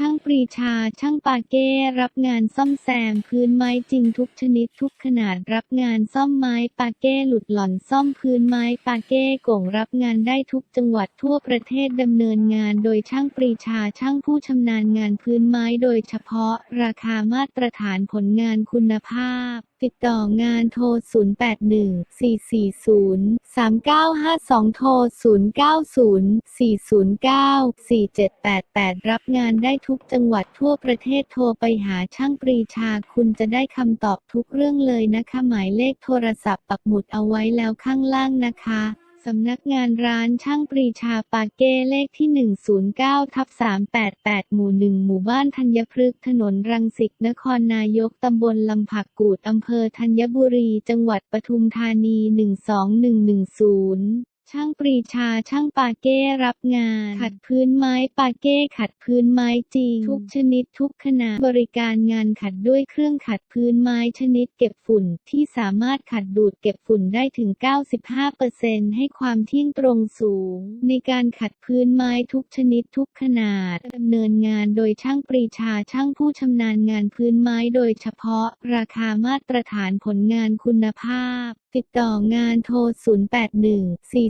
ช่างปรีชา ช่างปาเก้รับงานซ่อมแซมพื้นไม้จริงทุกชนิดทุกขนาดรับงานซ่อมไม้ปาเก้หลุดหล่อนซ่อมพื้นไม้ปาเก้โก่งรับงานได้ทุกจังหวัดทั่วประเทศดำเนินงานโดยช่างปรีชาช่างผู้ชำนาญงานพื้นไม้โดยเฉพาะราคามาตรฐานผลงานคุณภาพติดต่องานโทร 081-440-3952 โทร 090-409-4788 รับงานได้ทุกจังหวัดทั่วประเทศโทรไปหาช่างปรีชาคุณจะได้คำตอบทุกเรื่องเลยนะคะ หมายเลขโทรศัพท์ปักหมุดเอาไว้แล้วข้างล่างนะคะ สำนักงานร้านช่างปรีชาปาเก้เลขที่ 109ทับ388 หมู่ 1 หมู่บ้านธัญพฤกษ์ถนนรังสิตนครนายกตำบลลำผักกูดอำเภอธัญบุรี จังหวัดปทุมธานี 12110 ช่างปรีชาช่างปาเก้รับงาน ขัดพื้นไม้ปาเก้ขัดพื้นไม้จริง ทุกชนิดทุกขนาดบริการงานขัดด้วยเครื่องขัดพื้นไม้ชนิดเก็บฝุ่นที่สามารถขัดดูดเก็บฝุ่นได้ถึง 95%ให้ความเที่ยงตรงสูง ในการขัดพื้นไม้ทุกชนิดทุกขนาดดำเนินงานโดยช่างปรีชาช่างผู้ชำนาญงานพื้นไม้โดยเฉพาะ ราคามาตรฐานผลงานคุณภาพ ติดต่องานโทร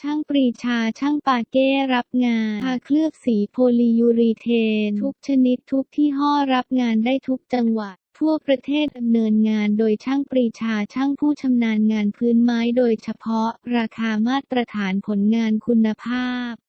ช่างปรีชาช่างปาเก้รับงานทาเคลือบสีโพลียูรีเทน ทุกชนิดทุกที่ห่อรับงานได้ทุกจังหวัด ทั่วประเทศดำเนินงานโดยช่างปรีชาช่างผู้ชำนาญงานพื้นไม้โดยเฉพาะ ราคามาตรฐานผลงานคุณภาพ